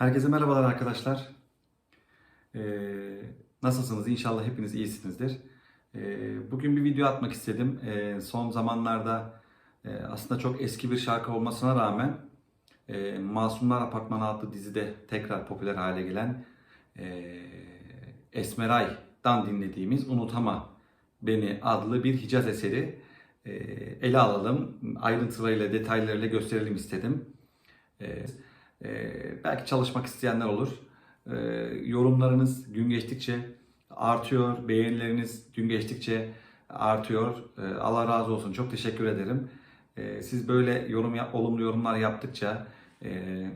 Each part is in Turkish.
Herkese merhabalar arkadaşlar. Ee, nasılsınız? İnşallah hepiniz iyisinizdir. Ee, bugün bir video atmak istedim. Ee, son zamanlarda e, aslında çok eski bir şarkı olmasına rağmen e, Masumlar Apartmanı adlı dizide tekrar popüler hale gelen e, Esmeray'dan dinlediğimiz Unutama Beni adlı bir Hicaz eseri e, ele alalım. Ayrıntılarıyla, detaylarıyla gösterelim istedim. E, belki çalışmak isteyenler olur. Ee, yorumlarınız gün geçtikçe artıyor, beğenileriniz gün geçtikçe artıyor. Ee, Allah razı olsun. Çok teşekkür ederim. Ee, siz böyle yorum yap- olumlu yorumlar yaptıkça, e,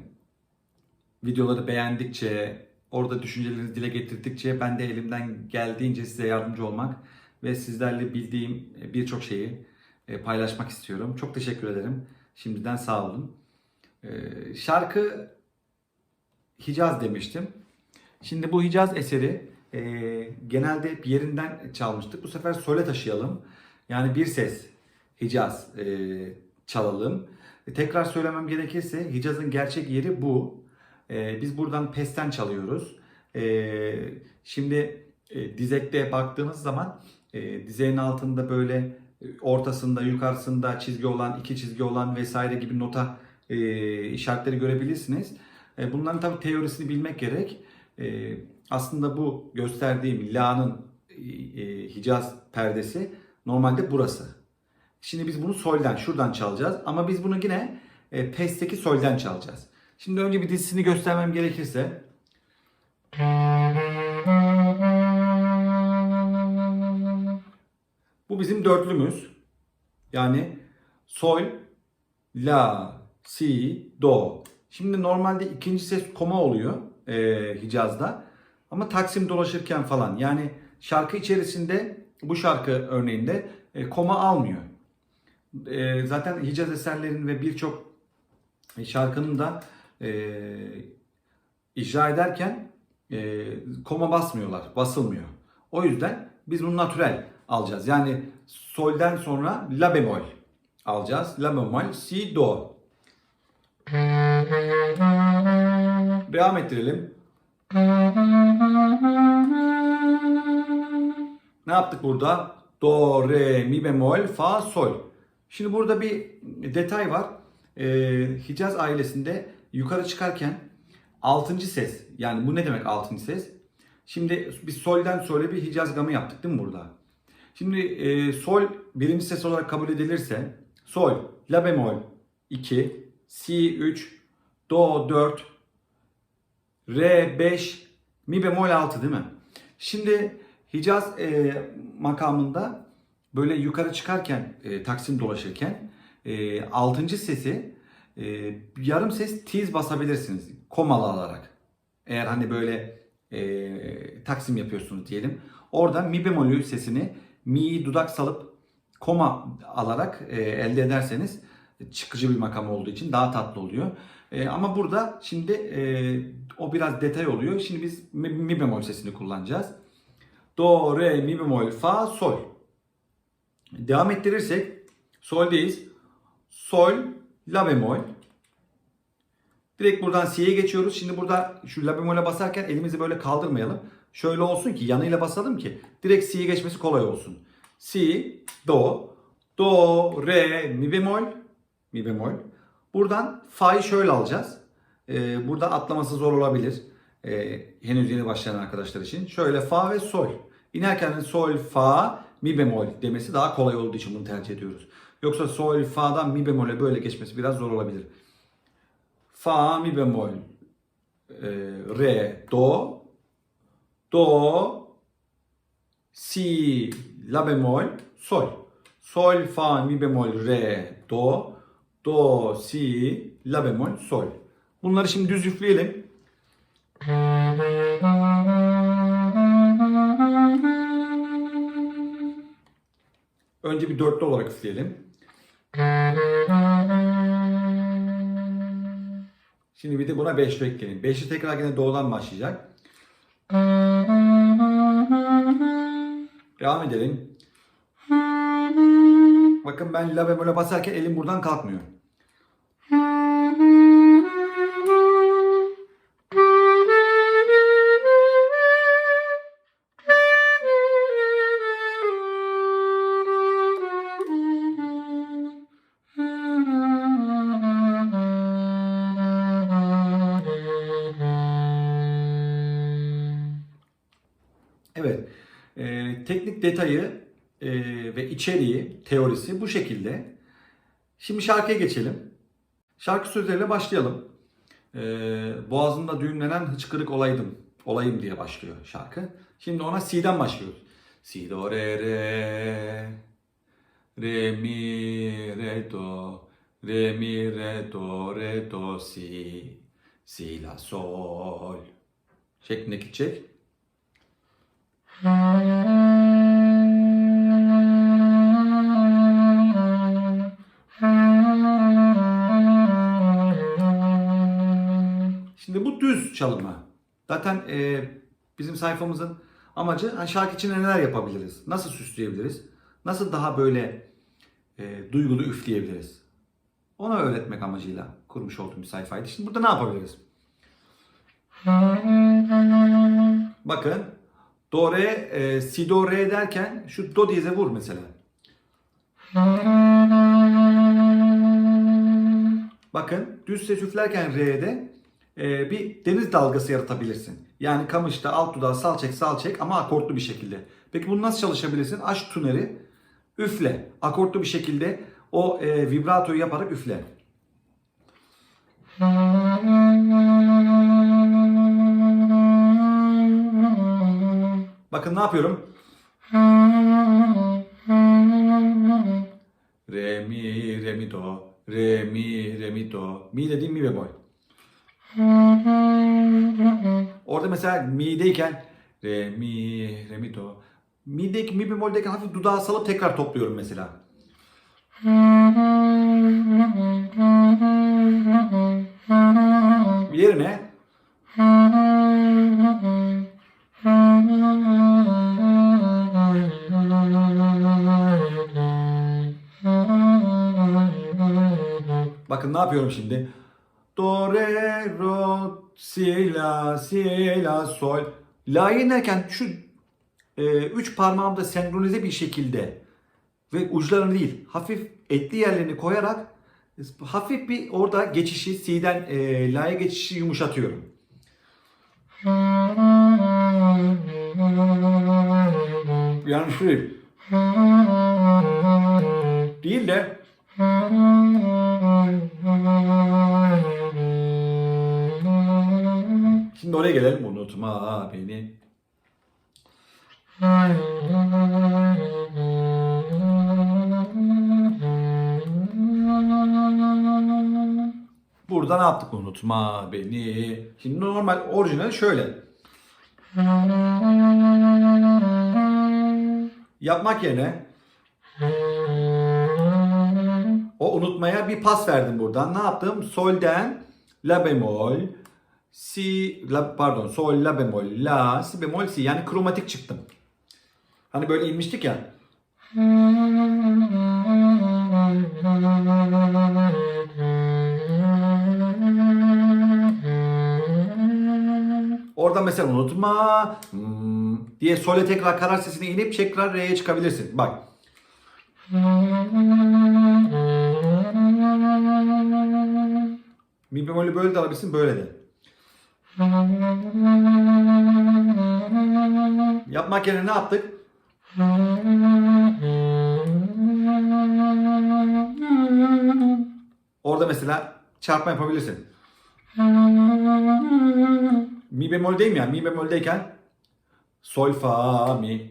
videoları beğendikçe, orada düşüncelerinizi dile getirdikçe ben de elimden geldiğince size yardımcı olmak ve sizlerle bildiğim birçok şeyi e, paylaşmak istiyorum. Çok teşekkür ederim. Şimdiden sağ olun. Ee, şarkı Hicaz demiştim. Şimdi bu Hicaz eseri e, genelde hep yerinden çalmıştık. Bu sefer sole taşıyalım. Yani bir ses Hicaz e, çalalım. E, tekrar söylemem gerekirse Hicaz'ın gerçek yeri bu. E, biz buradan pesten çalıyoruz. E, şimdi e, dizekte baktığınız zaman e, dizeğin altında böyle e, ortasında, yukarısında çizgi olan, iki çizgi olan vesaire gibi nota e, işaretleri görebilirsiniz. E, bunların tabii teorisini bilmek gerek. E, aslında bu gösterdiğim la'nın e, e, Hicaz perdesi normalde burası. Şimdi biz bunu solden, şuradan çalacağız. Ama biz bunu yine e, pesteki solden çalacağız. Şimdi önce bir dizisini göstermem gerekirse. Bu bizim dörtlümüz. Yani sol, la, si, do. Şimdi normalde ikinci ses koma oluyor e, Hicaz'da. Ama Taksim dolaşırken falan yani şarkı içerisinde bu şarkı örneğinde e, koma almıyor. E, zaten Hicaz eserlerin ve birçok şarkının da e, icra ederken e, koma basmıyorlar, basılmıyor. O yüzden biz bunu natürel alacağız. Yani solden sonra la bemol alacağız. La bemol, si, do. Devam ettirelim. Ne yaptık burada? Do, re, mi bemol, fa, sol. Şimdi burada bir detay var. Ee, Hicaz ailesinde yukarı çıkarken altıncı ses. Yani bu ne demek altıncı ses? Şimdi biz solden sole bir Hicaz gamı yaptık değil mi burada? Şimdi e, sol birinci ses olarak kabul edilirse sol, la bemol 2, si 3, do 4, re 5, mi bemol 6 değil mi? Şimdi Hicaz e, makamında böyle yukarı çıkarken e, Taksim dolaşırken e, 6. sesi e, yarım ses tiz basabilirsiniz komalı alarak. Eğer hani böyle e, Taksim yapıyorsunuz diyelim. Orada mi bemolü sesini mi'yi dudak salıp koma alarak e, elde ederseniz çıkıcı bir makam olduğu için daha tatlı oluyor. E, ama burada şimdi e, o biraz detay oluyor. Şimdi biz mi, mi bemol sesini kullanacağız. Do, re, mi bemol, fa, sol. Devam ettirirsek soldeyiz. Sol, la bemol. Direkt buradan si'ye geçiyoruz. Şimdi burada şu la bemole basarken elimizi böyle kaldırmayalım. Şöyle olsun ki yanıyla basalım ki direkt si'ye geçmesi kolay olsun. Si, do, do, re, mi bemol, mi bemol. Buradan fa'yı şöyle alacağız. Ee, burada atlaması zor olabilir. Ee, henüz yeni başlayan arkadaşlar için. Şöyle fa ve sol. İnerken sol, fa, mi bemol demesi daha kolay olduğu için bunu tercih ediyoruz. Yoksa sol, fa'dan mi bemole böyle geçmesi biraz zor olabilir. Fa, mi bemol, e, re, do, do, si, la bemol, sol. Sol, fa, mi bemol, re, do, do, si, la bemol, sol. Bunları şimdi düz üfleyelim. Önce bir dörtlü olarak üfleyelim. Şimdi bir de buna beşli ekleyelim. Beşli tekrar yine doğudan başlayacak. Devam edelim. Bakın ben la bemole basarken elim buradan kalkmıyor. Evet. Teknik detayı e, ve içeriği, teorisi bu şekilde. Şimdi şarkıya geçelim. Şarkı sözleriyle başlayalım. Ee, boğazımda düğümlenen hıçkırık olaydım. Olayım diye başlıyor şarkı. Şimdi ona Si'den başlıyoruz. Si, do, re, re. Re, mi, re, do. Re, mi, re, do, re, do, si. Si, la, sol. Şeklinde gidecek. Düz çalınma. Zaten e, bizim sayfamızın amacı hani şarkı için neler yapabiliriz? Nasıl süsleyebiliriz? Nasıl daha böyle e, duygulu üfleyebiliriz? Onu öğretmek amacıyla kurmuş olduğum bir sayfaydı. Şimdi burada ne yapabiliriz? Bakın do re, e, si do re derken şu do diyeze vur mesela. Bakın düz ses üflerken re'de e, bir deniz dalgası yaratabilirsin. Yani kamışta alt dudağı sal çek sal çek ama akortlu bir şekilde. Peki bunu nasıl çalışabilirsin? Aç tuneri üfle. Akortlu bir şekilde o e, vibratoyu yaparak üfle. Bakın ne yapıyorum? Re mi re mi do re mi re mi do mi dediğim mi bemol. Orada mesela mi'deyken re mi re mi do mi'deki mi bemoldeyken hafif dudağı salıp tekrar topluyorum mesela. Yerine Bakın ne yapıyorum şimdi? Do, re, ro, si, la, si, la, sol. La'yı inerken şu e, üç parmağımda senkronize bir şekilde ve uçlarını değil hafif etli yerlerini koyarak hafif bir orada geçişi si'den e, la'ya geçişi yumuşatıyorum. Yani şu değil de Şimdi oraya gelelim. Unutma beni. Burada ne yaptık? Unutma beni. Şimdi normal orijinal şöyle. Yapmak yerine o unutmaya bir pas verdim buradan. Ne yaptım? Sol'den la bemol, si, la, pardon, sol, la bemol, la, si bemol, si. Yani kromatik çıktım. Hani böyle inmiştik ya. Orada mesela unutma hmm, diye sole tekrar karar sesine inip tekrar re'ye çıkabilirsin. Bak. Mi bemolü böyle de alabilirsin, böyle de. Yapmak yerine ne yaptık? Orada mesela çarpma yapabilirsin. Mi bemoldeyim ya. Mi bemoldeyken sol fa mi.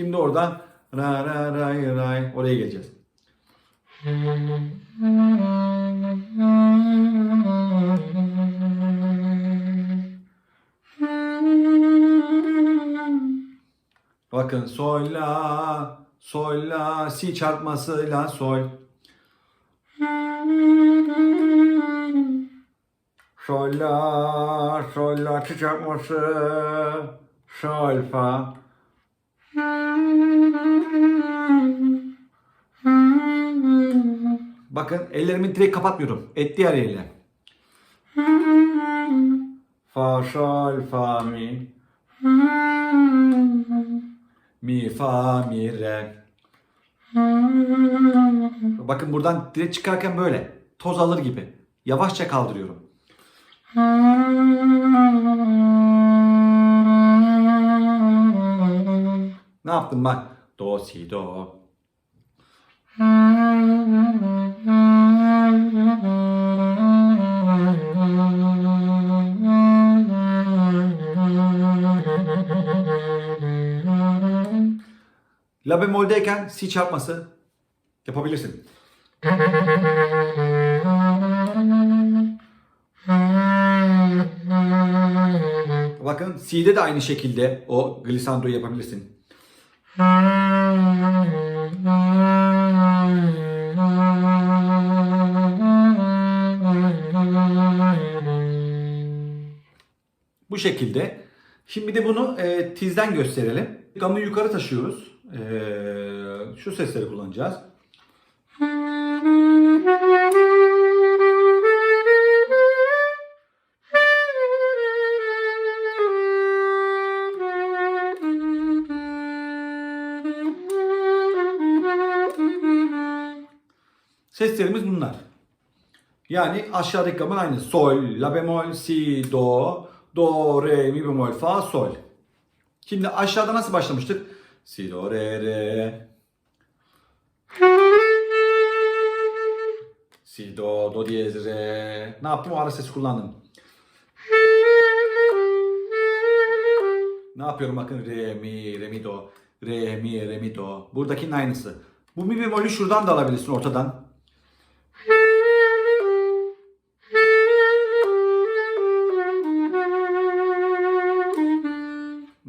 Şimdi oradan ra ra ray ray oraya geleceğiz. Bakın sol la sol la si çarpması la sol. Sol la sol la si çarpması sol fa. Bakın ellerimi direkt kapatmıyorum. Etli yer ile. Fa sol fa mi. Mi fa mi re. Bakın buradan direkt çıkarken böyle. Toz alır gibi. Yavaşça kaldırıyorum. Ne yaptım bak? Do, si, do. La bemoldeyken si çarpması yapabilirsin. Bakın si'de de aynı şekilde o glissandroyu yapabilirsin. Bu şekilde. Şimdi de bunu e, tizden gösterelim. Gamı yukarı taşıyoruz. E, şu sesleri kullanacağız. Seslerimiz bunlar. Yani aşağıdaki gamın aynı. Sol, la bemol, si, do, do, re, mi bemol, fa, sol. Şimdi aşağıda nasıl başlamıştık? Si, do, re, re. Si, do, do diyez, re. Ne yaptım? O ara sesi kullandım. Ne yapıyorum bakın re mi re mi do re mi re mi do. Buradakinin aynısı. Bu mi bemolü şuradan da alabilirsin ortadan.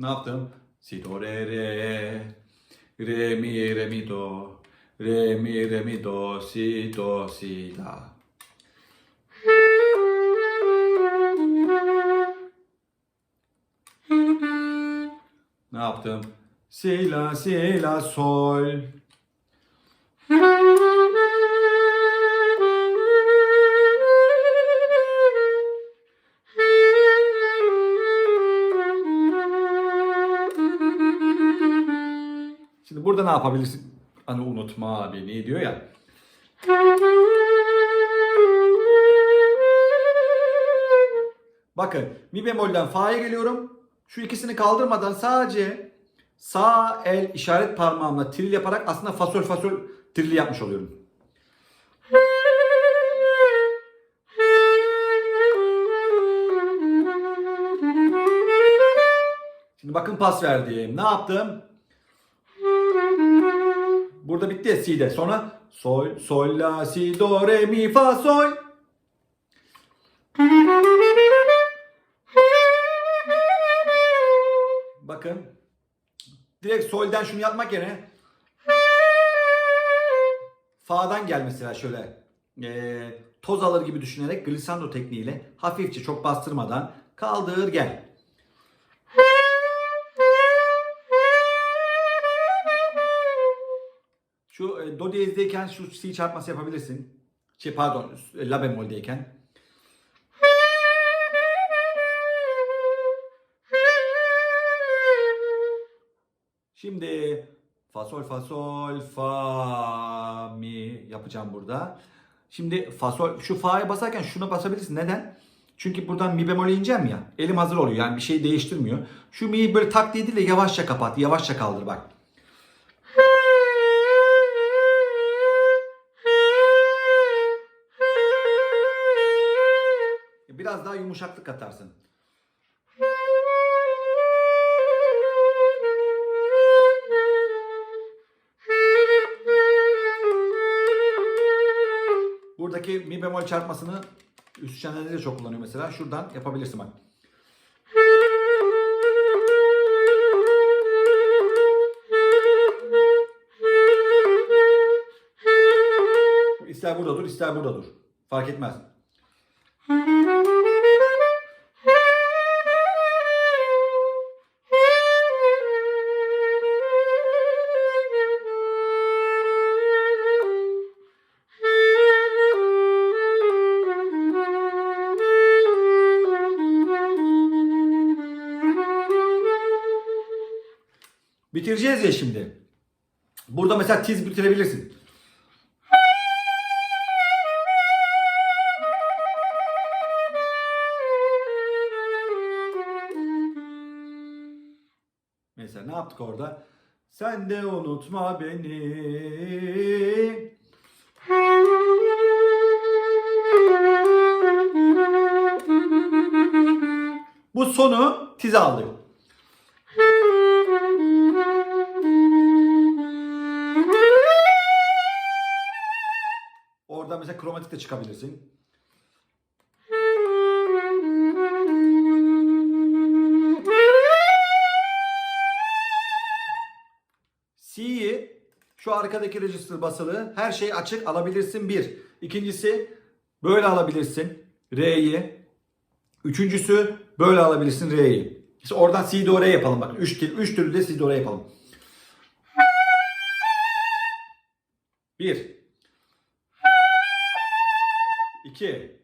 Ne yaptım? Si do re re re mi re mi do re mi re mi do si do si la. Ne yaptım? Si la si la sol. Şimdi burada ne yapabilirsin? Hani unutma beni diyor ya. Bakın mi bemolden fa'ya geliyorum. Şu ikisini kaldırmadan sadece sağ el işaret parmağımla tril yaparak aslında fasol fasol trili yapmış oluyorum. Şimdi bakın pas verdim. Ne yaptım? Burada bitti ya si'de. Sonra sol, sol, la, si, do, re, mi, fa, sol. Bakın. Direkt solden şunu yapmak yerine fa'dan gel mesela şöyle eee, toz alır gibi düşünerek glissando tekniğiyle hafifçe çok bastırmadan kaldır gel. Şu e, do diyezdeyken şu si çarpması yapabilirsin. Şey pardon e, la bemoldeyken. Şimdi fa sol fa sol fa mi yapacağım burada. Şimdi fa sol şu fa'ya basarken şuna basabilirsin. Neden? Çünkü buradan mi bemol'e ineceğim ya. Elim hazır oluyor. Yani bir şey değiştirmiyor. Şu mi'yi böyle tak değil de yavaşça kapat. Yavaşça kaldır bak. Biraz daha yumuşaklık katarsın. Buradaki mi bemol çarpmasını üst çenelde de çok kullanıyor mesela. Şuradan yapabilirsin bak. İster burada dur, ister burada dur. Fark etmez. Bitireceğiz ya şimdi. Burada mesela tiz bitirebilirsin. Mesela ne yaptık orada? Sen de unutma beni. Bu sonu tize aldık. De çıkabilirsin. C'yi şu arkadaki register basılı her şey açık alabilirsin bir. İkincisi böyle alabilirsin R'yi. Üçüncüsü böyle alabilirsin R'yi. İşte oradan C do Re yapalım bak. Üç, üç türlü de C do Re yapalım. Bir. İki.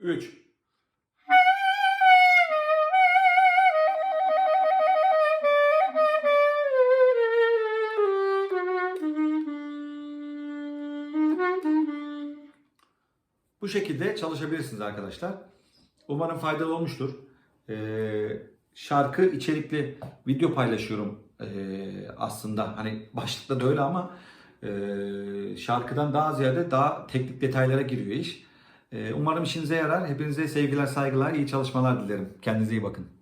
Üç. Bu şekilde çalışabilirsiniz arkadaşlar. Umarım faydalı olmuştur. Ee, şarkı içerikli video paylaşıyorum ee, aslında. Hani başlıkta da öyle ama ee, şarkıdan daha ziyade daha teknik detaylara giriyor iş. Ee, umarım işinize yarar. Hepinize sevgiler, saygılar, iyi çalışmalar dilerim. Kendinize iyi bakın.